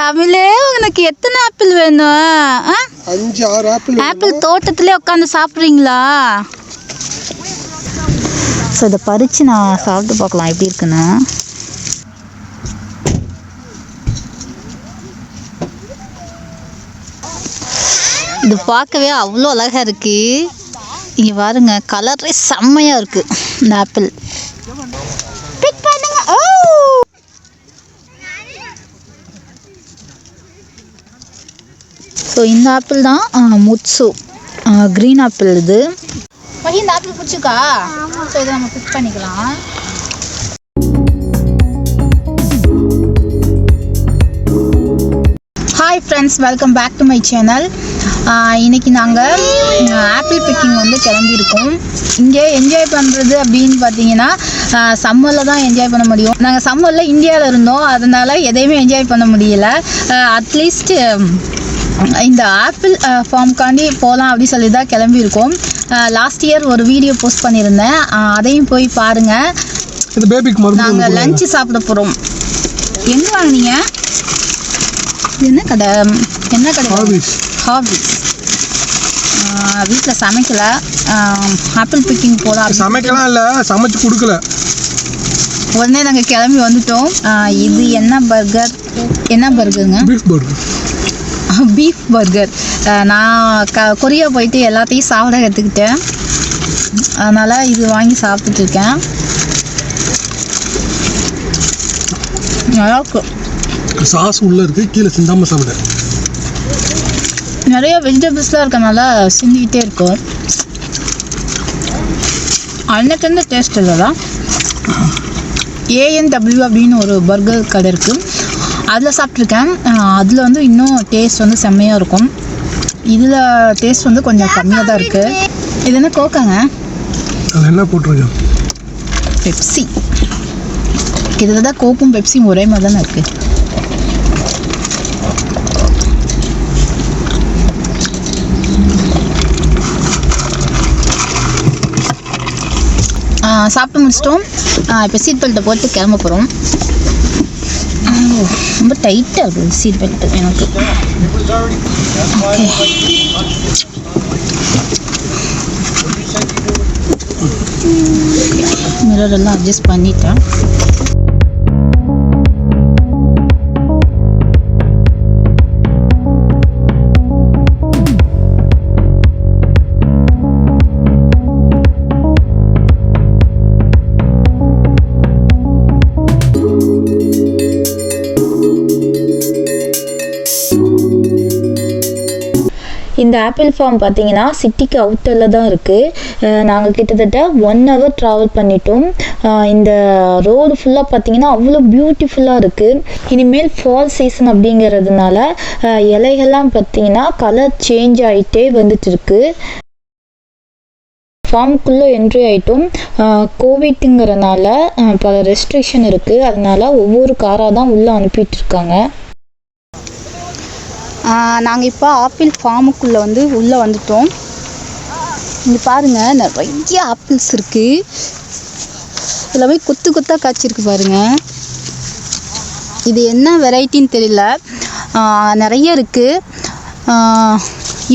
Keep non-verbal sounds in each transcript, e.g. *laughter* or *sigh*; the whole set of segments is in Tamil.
தமிழே உனக்கு எத்தனை ஆப்பிள் வேணும்? ஆ? அஞ்சு ஆறு ஆப்பிள் ஆப்பிள் தோட்டத்திலே உட்காந்து சாப்பிட்றீங்களா? ஸோ இதை பறித்து நான் சாப்பிட்டு பார்க்கலாம். எப்படி இருக்குன்னு? இது பார்க்கவே அவ்வளோ அழகாக இருக்கு. இங்கே பாருங்க கலரே செம்மையாக இருக்கு இந்த ஆப்பிள். பிக் பண்ணுங்க. ஓ! ஸோ இந்த ஆப்பிள் தான் முட்சு க்ரீன் ஆப்பிள் இது. மகி இந்த ஆப்பிள் பிடிச்சிக்கா ஸோ இதை நம்ம பிக் பண்ணிக்கலாம். Hi friends welcome back to my channel இன்னைக்கு நாங்கள் ஆப்பிள் பிக்கிங் வந்து கிளம்பியிருக்கோம். இங்கே என்ஜாய் பண்ணுறது அப்படின்னு பார்த்தீங்கன்னா சம்மரில் தான் என்ஜாய் பண்ண முடியும். நாங்கள் சம்மரில் இந்தியாவில் இருந்தோம். அதனால் எதையுமே என்ஜாய் பண்ண முடியல. அட்லீஸ்ட் இந்த ஆப்பிள் ஃபார்ம்காண்டி போகலாம் அப்படின்னு சொல்லி தான் கிளம்பியிருக்கோம் லாஸ்ட் இயர் ஒரு வீடியோ போஸ்ட் பண்ணியிருந்தேன். அதையும் போய் பாருங்கள் நாங்கள் லஞ்சு சாப்பிட போகிறோம் எங்கே வாங்குனீங்க? என்ன கடை? என்ன கடை? ஹாபிஸ் ஹாபிஸ் வீட்டில் சமைக்கல. ஆப்பிள் பிக்கிங் போகலாம் சமைக்கலாம் இல்லை சமைச்சு கொடுக்கல. உடனே நாங்கள் கிளம்பி வந்துட்டோம். இது என்ன பர்கர் என்ன பர்கருங்க பீஃப் பர்கர் *laughs* பீஃப் பர்கர் நான் க கொரியா போயிட்டு எல்லாத்தையும் சாப்பிட கற்றுக்கிட்டேன் அதனால் இது வாங்கி சாப்பிட்டுட்டு இருக்கேன். நல்லா இருக்கும் சாஸ் உள்ள இருக்கு கீழே சிந்தாம சாப்பிட. நிறைய வெஜிடபிள்ஸ்லாம் இருக்கனால சிந்திக்கிட்டே இருக்கும். அன்னைக்கு வந்து டேஸ்ட் இல்லைதான் ஏஎன்டபிள்யூ அப்படின்னு ஒரு பர்கர் கடை இருக்குது அதில் சாப்பிட்ருக்கேன் அதில் வந்து இன்னும் டேஸ்ட் வந்து செம்மையாக இருக்கும். இதில் டேஸ்ட் வந்து கொஞ்சம் கம்மியாக தான் இருக்குது இது என்ன கோக்காங்க? என்ன போட்டிருக்கேன்? பெப்சி. கிட்டத்தட்ட கோக்கும் பெப்சியும் ஒரே மாதிரி தானே இருக்குது சாப்பிட்டு முடிச்சிட்டோம். இப்போ சீட் பெல்ட்டை போட்டு கிளம்ப போகிறோம் ரொம்ப டைட்டாக இருக்குது சீட் பெல்ட் எனக்கு மிரர் எல்லாம் அட்ஜஸ்ட் பண்ணிட்டேன். இந்த ஆப்பிள் ஃபார்ம் பார்த்தீங்கன்னா சிட்டிக்கு அவுட்டரில் தான் இருக்குது நாங்கள் கிட்டத்தட்ட ஒன் ஹவர் ட்ராவல் பண்ணிட்டோம். இந்த ரோடு ஃபுல்லாக பார்த்தீங்கன்னா அவ்வளோ பியூட்டிஃபுல்லாக இருக்குது இனிமேல் ஃபால் சீசன் அப்படிங்கிறதுனால இலைகள்லாம் பார்த்தீங்கன்னா கலர் சேஞ்ச் ஆகிட்டே வந்துட்டு இருக்கு. ஃபார்முக்குள்ளே என்ட்ரி ஆகிட்டோம் கோவிட்டுங்கிறனால பல ரெஸ்ட்ரிக்ஷன் இருக்குது அதனால ஒவ்வொரு காராக தான் உள்ளே அனுப்பிட்டு இருக்காங்க. நாங்கள் இப்போ ஆப்பிள் ஃபார்முக்குள்ளே வந்து உள்ளே வந்துட்டோம். இங்கே பாருங்கள் நிறைய ஆப்பிள்ஸ் இருக்குது எல்லாமே கொத்து கொத்தாக காய்ச்சிருக்கு பாருங்கள் இது என்ன வெரைட்டின்னு தெரியல. நிறைய இருக்குது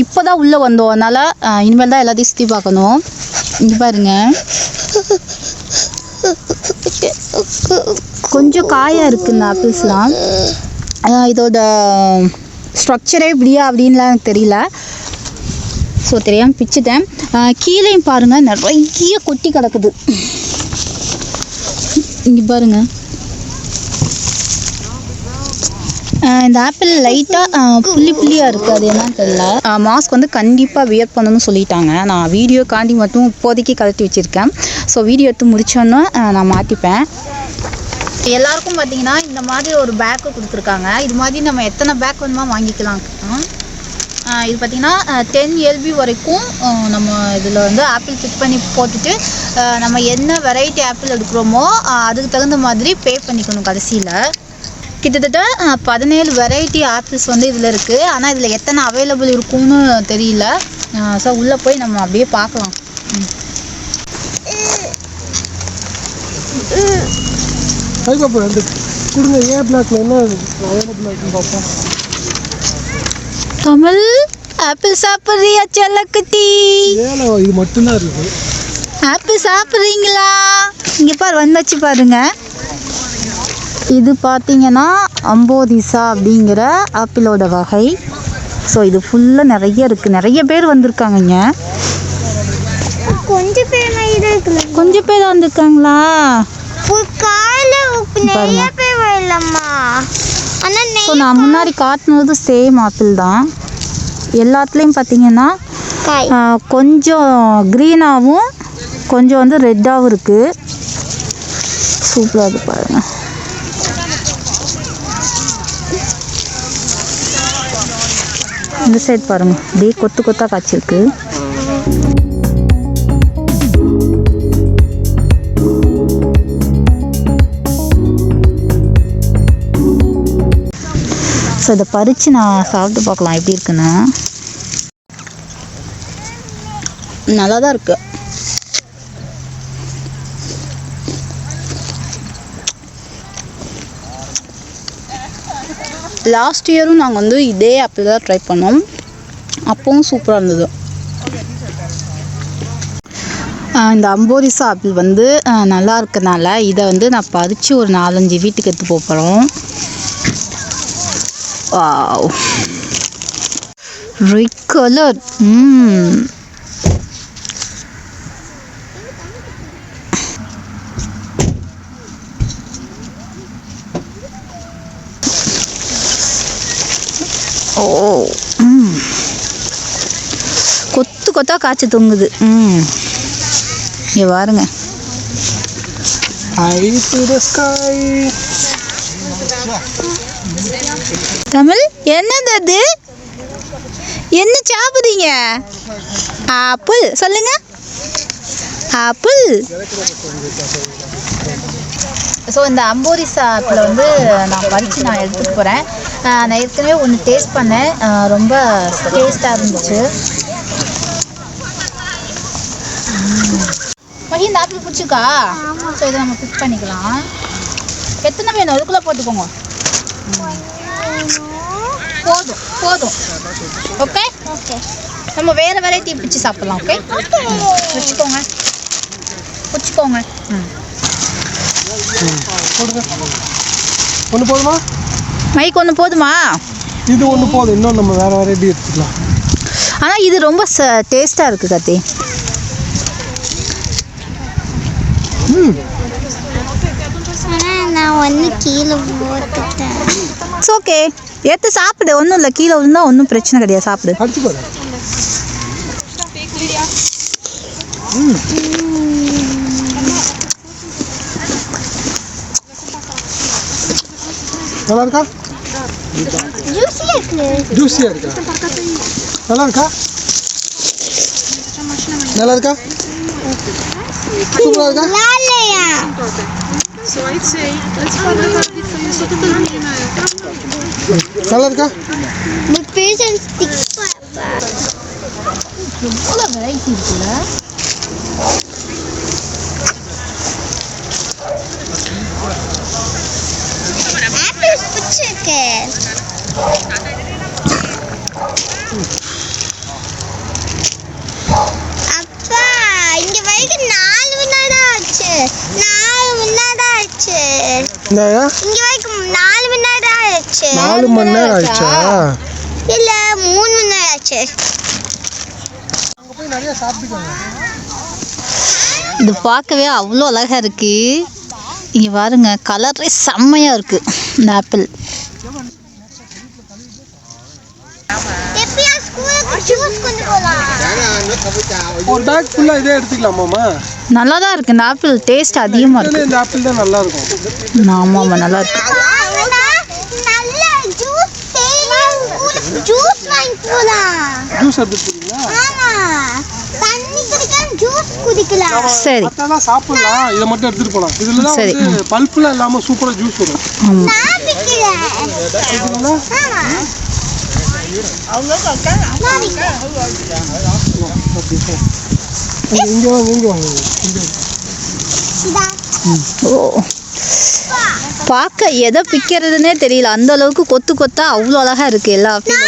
இப்போ தான் உள்ளே வந்தோம். அதனால் இனிமேல் தான் எல்லாத்தையும் சுற்றி பார்க்கணும். இங்கே பாருங்கள் கொஞ்சம் காயாக இருக்குது இந்த ஆப்பிள்ஸ்லாம். இதோட ஸ்ட்ரக்சரே இப்படியா அப்படின்லாம் எனக்கு தெரியல. ஸோ தெரியாமல் பிச்சுட்டேன். கீழேயும் பாருங்கள் நிறைய கொட்டி கிடக்குது. இங்கே பாருங்க. இந்த ஆப்பிள் லைட்டாக புள்ளி புள்ளியாக இருக்குது அது என்னன்னு தெரியல. மாஸ்க் வந்து கண்டிப்பாக வியர் பண்ணணும்னு சொல்லிட்டாங்க. நான் வீடியோ காண்டி மட்டும் இப்போதைக்கு கழட்டி வச்சுருக்கேன். ஸோ வீடியோ எடுத்து முடிச்சோன்னே நான் மாட்டிப்பேன் எல்லாருக்கும் பார்த்தீங்கன்னா இந்த மாதிரி ஒரு பேக்கு கொடுத்துருக்காங்க. இது மாதிரி நம்ம எத்தனை பேக் வேணுமா வாங்கிக்கலாம். இது பார்த்தீங்கன்னா டென் எல்பி வரைக்கும் நம்ம இதில் வந்து ஆப்பிள் பிக் பண்ணி போட்டுட்டு நம்ம என்ன வெரைட்டி ஆப்பிள் எடுக்கிறோமோ அதுக்கு தகுந்த மாதிரி பே பண்ணிக்கணும் கடைசியில். கிட்டத்தட்ட பதினேழு வெரைட்டி ஆப்பிள்ஸ் வந்து இதில் இருக்குது ஆனால் இதில் எத்தனை அவைலபிள் இருக்கும்னு தெரியல. ஸோ உள்ளே போய் நம்ம அப்படியே பார்க்கலாம். அதுக்கப்புறம் ரெண்டு கொடுங்க ஏ பிளாக்ல என்ன அவைலபிளாக இருக்குன்னு பார்ப்போம். தமிழ் ஆப்பிள் சாப்பிட்றியா செல்லக்குட்டி? ஏல இது மட்டும்தான் இருக்குது ஆப்பிள் சாப்பிட்றீங்களா? இங்கே பாரு வந்தாச்சு பாருங்க. இது பார்த்தீங்கன்னா அம்போதிசா அப்படிங்கிற ஆப்பிளோட வகை. ஸோ இது ஃபுல்லாக நிறைய இருக்குது நிறைய பேர் வந்திருக்காங்கங்க. கொஞ்சம் பேர் கொஞ்சம் பேர் வந்திருக்காங்களா? பாருங்க. ஸோ நான் முன்னாடி காட்டினது சேம் ஆப்பிள் தான். எல்லாத்துலேயும் பார்த்தீங்கன்னா கொஞ்சம் க்ரீனாகவும் கொஞ்சம் வந்து ரெட்டாகவும் இருக்குது சூப்பராக இருக்கு பாருங்க. இந்த சைடு பாருங்க. அப்படியே கொத்து கொத்தாக காய்ச்சிருக்கு. ஸோ இதை பறித்து நான் சாப்பிட்டு பார்க்கலாம். எப்படி இருக்குன்னு. நல்லா தான் இருக்கு லாஸ்ட் இயரும் நாங்கள் வந்து இதே ஆப்பிள் தான் ட்ரை பண்ணோம். அப்பவும் சூப்பராக இருந்தது. ஆஹ் இந்த அம்போரிசா ஆப்பிள் வந்து ஆஹ் நல்லா இருக்கனால இதை வந்து நான் பறித்து ஒரு நாலஞ்சு வீட்டுக்கு எடுத்து போகிறோம் வாவ் ரெட் கலர் ம் ஓ ம் கொத்து கொத்தா காய்ச்சி தொங்குது. ம் இங்கே பாருங்க. Eye to the sky Tamil என்னது அது? என்ன சாப்பிடுறீங்க? ஆப்பிள். சொல்லுங்க. ஆப்பிள். ஸோ இந்த அம்போரிசா ஆப்பிள் வந்து நான் பறித்து நான் எடுத்துகிட்டு போகிறேன் நான் ஏற்கனவே ஒன்று டேஸ்ட் பண்ணேன். ரொம்ப டேஸ்ட்டாக இருந்துச்சு. மகி இந்த ஆப்பிள் பிடிச்சிக்கா ஸோ இதை நம்ம பிக் பண்ணிக்கலாம். எத்தனை வேணும்? அதுக்குள்ளே போட்டுக்கோங்க. போதும் போதும். ஓகே ஓகே நம்ம வேறு வெரைட்டி பிடிச்சி சாப்பிட்லாம் ஓகே வச்சுக்கோங்க. வச்சுக்கோங்க. ம் ஒன்று போதுமா? மைக் ஒன்று போதுமா? இது ஒன்று போதும். இன்னும் நம்ம வேற வெரைட்டி எடுத்துக்கலாம்? ஆனால் இது ரொம்ப ச டேஸ்ட்டாக இருக்குது கத்தி. ம். நான் ஒன்று கீழே போட்டுட்டேன். இட்ஸ் ஓகே எடுத்து சாப்பிடு. ஒன்றும் இல்லை. கீழே விழுந்தா ஒன்றும் பிரச்சனை கிடையாது. சாப்பிடு. அடிச்சு பாரு நல்லா இருக்கா? ஜூஸியாக இருக்குது ஜூஸியாக இருக்கா? நல்லா இருக்கா? நல்லா இருக்கா? சூப்பராக இருக்கா லாலையா நல்லா இருக்கா இந்த பீசன் ஸ்டிக் எவ்வளோ வெரைட்டி இருக்குல்ல ஆப்பிள் பிடிச்சிருக்கு நிறைய சாப்பிட்டுக்கோங்க. இது பார்க்கவே அவ்வளோ அழகாக இருக்கு. இங்கே பாருங்க கலரே செம்மையாக இருக்கு. இந்த ஆப்பிள். ஒரு பேக் ஃபுல்லாக இதே எடுத்துக்கலாமாம்மா நல்லா தான் இருக்கு இந்த ஆப்பிள். டேஸ்ட் அதிகமாக இதுல இருக்கு. இந்த ஆப்பிள் தான் நல்லா இருக்கும் ஆமாம் ஆமாம் நல்லா இருக்கு நல்ல ஜூஸ் தேயிலை ஜூஸ் வாங்கி போலாம். ஜூஸ் எடுத்துட்டு போறீங்களா ஆமா. தண்ணி குடிக்காம ஜூஸ் குடிக்கலாம். சரி. மற்றெல்லாம் சாப்பிடலாம். இதை மட்டும் எடுத்துட்டு போகலாம் இதுல சரி. வந்து பல்ப்புலாம் இல்லாமல் சூப்பராக ஜூஸ் வரும். ஆமாம் நான் விக்கிறேன் சரிங்களா ஆமா நான் விக்கிறேன் இங்கே வாங்க இங்கே வாங்க. இங்கே. இந்தா. ஓ. அப்பா பார்க்க எதை பிக்கிறதுனே தெரியல. அந்த அளவுக்கு கொத்து கொத்தா அவ்வளோ அழகா இருக்கு எல்லா ஆப்பிளும்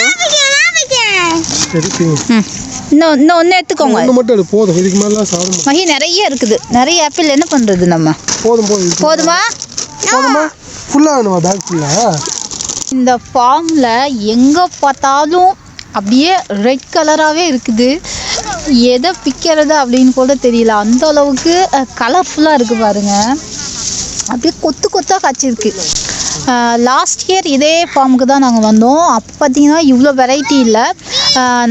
இன்னும் இன்னும் ஒன்று எடுத்துக்கோங்க. மட்டும் போதும். இதுக்கு மகி நிறைய இருக்குது. நிறைய ஆப்பிள் என்ன பண்ணுறது நம்ம? போதும் போதும். போதுமா? போதுமா? ஃபுல்லாக வேணுமா பேக் ஃபுல்லாக இந்த ஃபார்மில் எங்கே பார்த்தாலும் அப்படியே ரெட் கலராகவே இருக்குது. எதை பிக்கிறது அப்படின்னு கூட தெரியல. அந்த அளவுக்கு கலர்ஃபுல்லாக இருக்குது பாருங்க. அப்படியே கொத்து கொத்தாக காய்ச்சிருக்கு. லாஸ்ட் இயர் இதே ஃபார்முக்கு தான் நாங்கள் வந்தோம். அப்போ பார்த்தீங்கன்னா இவ்வளோ வெரைட்டி இல்லை.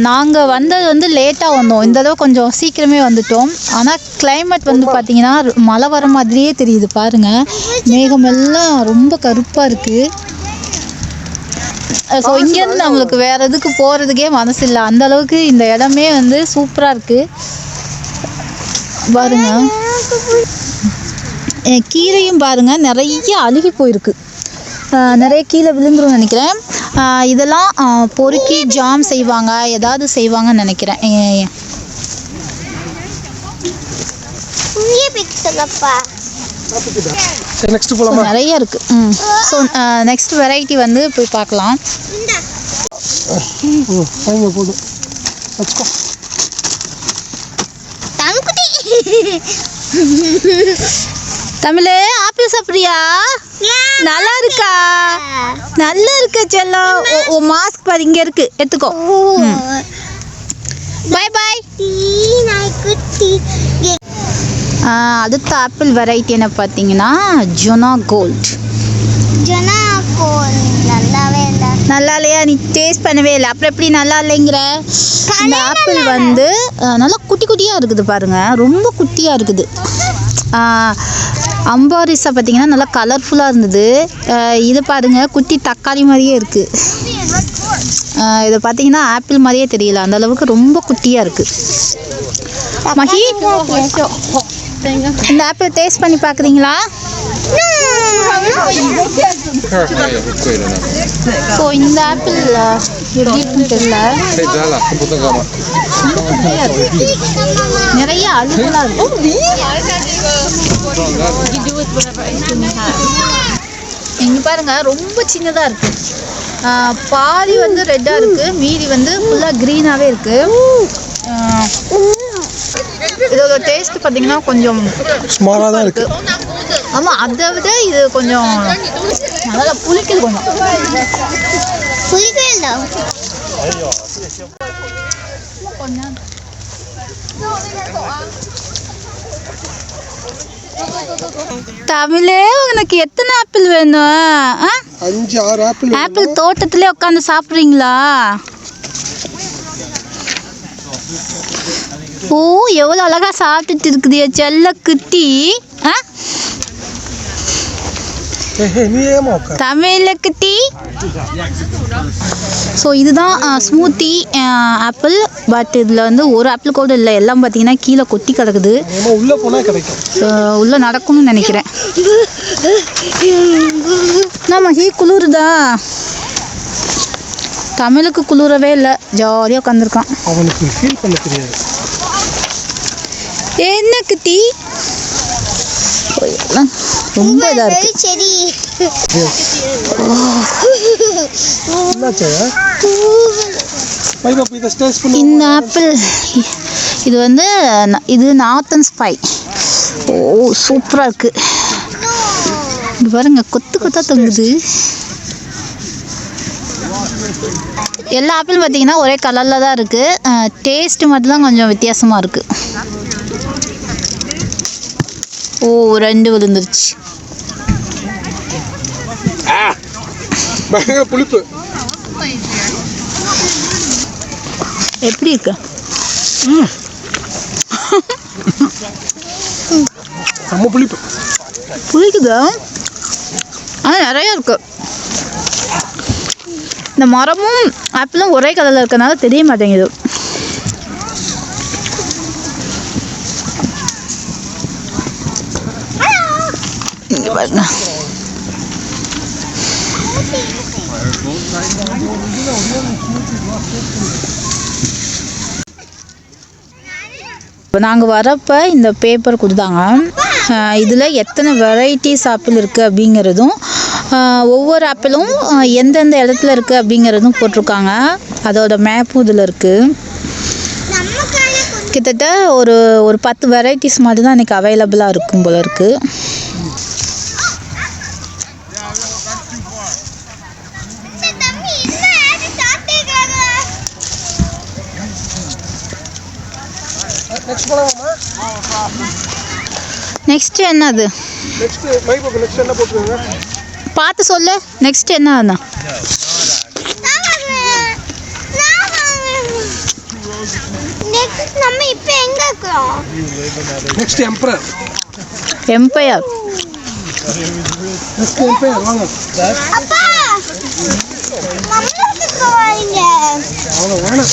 நாங்கள் வந்தது வந்து லேட்டாக வந்தோம். இந்த தடவை கொஞ்சம் சீக்கிரமே வந்துட்டோம். ஆனால் கிளைமேட் வந்து பார்த்திங்கன்னா மழை வர மாதிரியே தெரியுது பாருங்கள் மேகமெல்லாம் ரொம்ப கருப்பாக இருக்குது ஸோ இங்கேருந்து நம்மளுக்கு வேறு எதுக்கு போகிறதுக்கே மனசு இல்லை. அந்த அளவுக்கு இந்த இடமே வந்து சூப்பராக இருக்குது பாருங்க. கீரையும் பாருங்க நிறைய அழுகி போயிருக்கு. நிறைய கீழே விழுந்துரும் நினைக்கிறேன். இதெல்லாம் பொறுக்கி ஜாம் செய்வாங்க ஏதாவது செய்வாங்கன்னு நினைக்கிறேன். நிறைய இருக்குது ம். ஸோ நெக்ஸ்ட் வெரைட்டி வந்து போய் பார்க்கலாம். போதும். தமிழ் ஆப்பிள் சாப்பிட்றியா? நல்லா இருக்கா? நல்லா இருக்கு செல்லம். ஓ- மாஸ்க் பாரு இங்க இருக்கு. எடுத்துக்கோ. பாய் பாய் அடுத்த ஆப்பிள் வெரைட்டி என்ன பார்த்தீங்கன்னா ஜொனா கோல்ட் ஜனா கோல் நல்லாவே இல்லை. நல்லா இல்லையா? நீ டேஸ்ட் பண்ணவே இல்லை. அப்புறம் எப்படி நல்லா இல்லைங்கிற? இந்த ஆப்பிள் வந்து நல்லா குட்டி குட்டியாக இருக்குது பாருங்க. ரொம்ப குட்டியாக இருக்குது. அம்பாரிஸை பார்த்தீங்கன்னா நல்லா கலர்ஃபுல்லாக இருந்தது. இது பாருங்க குட்டி தக்காளி மாதிரியே இருக்குது இது பார்த்தீங்கன்னா ஆப்பிள் மாதிரியே தெரியல. அந்த அளவுக்கு ரொம்ப குட்டியாக இருக்குது மஹி இந்த ஆப்பிள் டேஸ்ட் பண்ணி பார்க்குறீங்களா? ஸோ இந்த ஆப்பிள் எப்படி இருக்குன்னு தெரியல. நிறைய அழுகலாம் இங்க பாருங்க ரொம்ப சின்னதா இருக்கு. ஆஹ் பாதி வந்து ரெட்டா இருக்கு மீதி வந்து ஃபுல்லா க்ரீனாவே இருக்கு. இதோட டேஸ்ட் பார்த்தீங்கன்னா கொஞ்சம் சுமாராக தான் இருக்கு. ஆமா அதை விட இது கொஞ்சம் நல்லா புளிக்குது கொஞ்சம். புலிகள் தான் தமிழே உனக்கு எத்தனை ஆப்பிள் வேணும் ஆ அஞ்சு ஆறு ஆப்பிள் ஆப்பிள் தோட்டத்திலே உட்காந்து சாப்பிட்றீங்களா ஓ எவ்வளோ அழகா சாப்பிட்டுட்டு இருக்குது செல்ல குட்டி ஆ தமிழ குட்டி ஸோ இதுதான் ஸ்மூத்தி ஆப்பிள் பட் இதில் வந்து ஒரு ஆப்பிள் கூட இல்லை. எல்லாம் பார்த்தீங்கன்னா கீழே கொட்டி கிடக்குது. ஏமா உள்ளே நடக்கும்னு நினைக்கிறேன். நம்ம ஹீ குளிருதா? தமிழுக்கு குளிரவே இல்லை. ஜாலியாக உட்காந்துருக்கான் அவனுக்கு ஃபீல் பண்ண தெரியாது. என்ன குட்டி ரொம்ப இதாக இருக்கு. செடி. என்னாச்சு பைப்பா இதை ஸ்டேஸ் பண்ணி. இந்த ஆப்பிள் இது வந்து இது நார்த்தன் ஸ்பை. ஓ சூப்பராக இருக்கு. இது பாருங்க கொத்து கொத்தா தொங்குது. எல்லா ஆப்பிளும் பார்த்தீங்கன்னா ஒரே கலரில் தான் இருக்குது டேஸ்ட்டு மட்டும்தான் கொஞ்சம் வித்தியாசமாக இருக்குது ஓ ரெண்டு விழுந்துருச்சு. பயங்கர புளிப்பு. எப்படி இருக்கு? செம்ம புளிப்பு. புளிக்குதா? ஆனால் நிறைய இருக்கு. இந்த மரமும் ஆப்பிளும் ஒரே கலரில் இருக்கனால தெரிய மாட்டேங்குது. இங்க பாருங்க. இப்போ நாங்கள் வரப்போ இந்த பேப்பர் கொடுத்தாங்க. இதில் எத்தனை வெரைட்டிஸ் ஆப்பிள் இருக்குது அப்படிங்கிறதும் ஒவ்வொரு ஆப்பிளும் எந்தெந்த இடத்துல இருக்குது அப்படிங்கிறதும் போட்டிருக்காங்க. அதோட மேப்பும் இதில் இருக்குது கிட்டத்தட்ட ஒரு ஒரு பத்து வெரைட்டிஸ் மாதிரி தான் இன்றைக்கி அவைலபிளாக இருக்கும் போல இருக்குது கொஞ்சம் தம்பி என்ன அது சாப்பிட்டேக்காக நெக்ஸ்ட் போலாமாம்மா நெக்ஸ்ட் என்னது? நெக்ஸ்ட் மைக்கு நெக்ஸ்ட் என்ன போட்டுருங்க பார்த்து சொல்லு. நெக்ஸ்ட் என்ன நம்ம இப்போ எங்க இருக்கிறோம் next emperor empire next emperor வாங்க. அப்பா நம்மளுக்கு போவாங்க அவங்க வேணாம்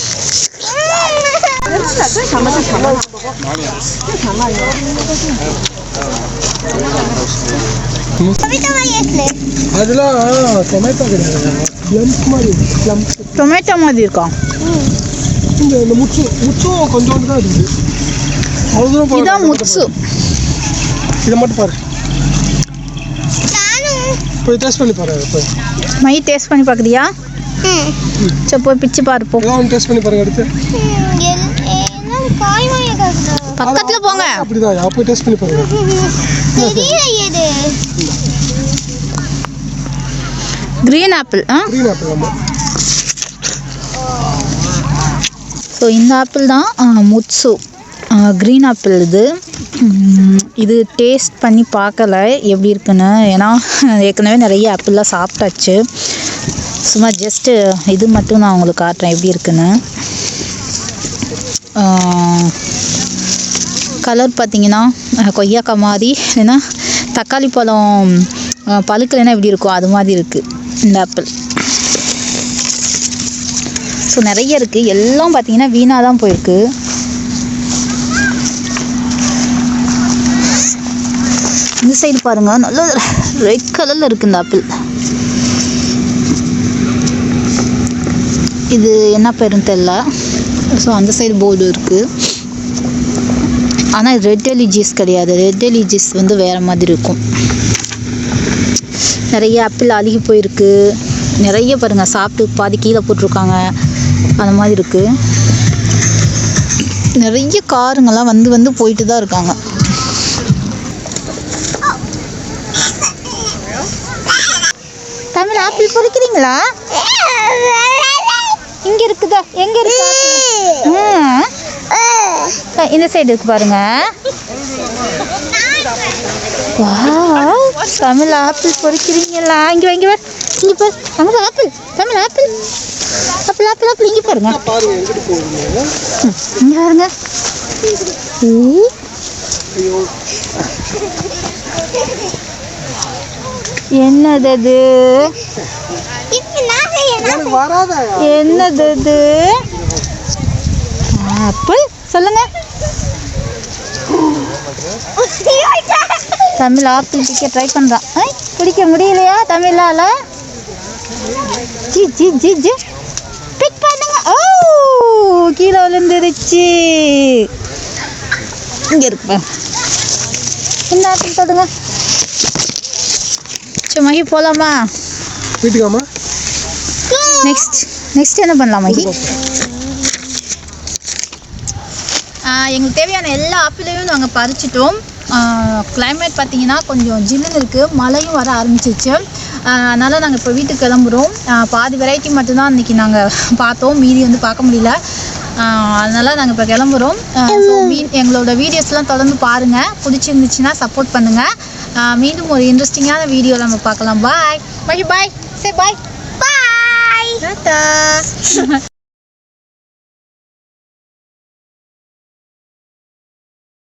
அதெல்லாம் டொமேட்டோ கிடையாது ப்ளம்ப் மாதிரி ப்ளம்ப் டொமேட்டோ மாதிரி இருக்கா? இந்த இந்த முச்சு முச்சும் கொஞ்சோண்டு தான் இருக்குது அவ்வளோ. இதான் முட்சு இதை மட்டும் பாரு போய் டேஸ்ட் பண்ணி பாரு போய் மை டேஸ்ட் பண்ணி பார்க்குறியா? ம், சரி போய் பிச்சு பார்ப்போம் டேஸ்ட் பண்ணி பாருங்க அடுத்து ம், எல்- எல்லாம் காய் வாங்கிட்டு பக்கத்தில் போங்க. அப்படிதான். போய் டேஸ்ட் பண்ணி பாருங்க க்ரீன் ஆப்பிள் ஆ? க்ரீன் ஆப்பிள் ஆமாம் ஸோ இந்த ஆப்பிள் தான் ஆ, முட்சு க்ரீன் ஆப்பிள் இது. இது டேஸ்ட் பண்ணி பார்க்கல எப்படி இருக்குன்னு. ஏன்னா ஏற்கனவே நிறைய ஆப்பிள்லாம் சாப்பிட்டாச்சு. சும்மா ஜஸ்ட்டு இது மட்டும் நான் உங்களுக்கு காட்டுறேன் எப்படி இருக்குன்னு. கலர் பார்த்தீங்கன்னா கொய்யாக்காய் மாதிரி இல்லைன்னா தக்காளி பழம் பழுக்கலைன்னா எப்படி இருக்கும் அது மாதிரி இருக்குது இந்த ஆப்பிள் ஸோ நிறைய இருக்குது எல்லாம் பார்த்தீங்கன்னா வீணாக தான் போயிருக்கு. இந்த சைடு பாருங்க. நல்ல ரெட் கலரில் இருக்குது இந்த ஆப்பிள் இது என்ன பேருன்னு தெரில ஸோ அந்த சைடு போர்டு இருக்குது ஆனால் ரெட் எலிஜிஸ் கிடையாது. ரெட் எலிஜிஸ் வந்து வேறு மாதிரி இருக்கும். நிறைய ஆப்பிள் அழுகி போயிருக்கு. நிறைய பாருங்கள் சாப்பிட்டு பாதி கீழே போட்டிருக்காங்க. அந்த மாதிரி இருக்குது நிறைய காருங்கெல்லாம் வந்து வந்து போயிட்டு தான் இருக்காங்க. தமிழ் ஆப்பிள் பொறிக்கிறீங்களா? இங்க இருக்குதா? எங்க இருக்கு? இந்த சைடு இருக்கு பாருங்க. தமிழ் ஆப்பிள் பொறிக்கிறீங்களா? இங்க இங்க வா. இங்க பாரு. Tamil apple Tamil apple apple apple apple இங்க பாருங்க. இங்க பாருங்க. என்னது அது? என்னது அது? ஆப்பிள். சொல்லுங்க. தமிழ் ஆப்பிள் பிடிக்க ட்ரை பண்ணுறான் பிடிக்க முடியலையா தமிழால? ஜி ஜி ஜி ஜி. பிக் பண்ணுங்க. ஓ கீழே விழுந்துருச்சு. இங்கே பாருங்க. இந்த ஆப்பிள் தொடுங்க. மகி போகலாமா வீட்டுக்காமா நெக்ஸ்ட் நெக்ஸ்ட் என்ன பண்ணலாம் மகி? எங்களுக்கு தேவையான எல்லா ஆப்பிளையும் நாங்கள் பறிச்சிட்டோம். கிளைமேட் பார்த்தீங்கன்னா கொஞ்சம் ஜில்லுன்னு இருக்குது மழையும் வர ஆரம்பிச்சிச்சு அதனால் நாங்கள் இப்போ வீட்டுக்கு கிளம்புறோம். பாதி வெரைட்டி மட்டும்தான் இன்றைக்கி நாங்கள் *laughs* பார்த்தோம். மீதி வந்து பார்க்க முடியல. அதனால் நாங்கள் இப்போ கிளம்புறோம். ஸோ வீ எங்களோட வீடியோஸ்லாம் தொடர்ந்து பாருங்கள் பிடிச்சிருந்துச்சுன்னா சப்போர்ட் பண்ணுங்கள் மீண்டும் ஒரு இன்ட்ரெஸ்டிங்கான வீடியோ நம்ம பார்க்கலாம். பாய் பாய் பாய் சரி பாய் பாய்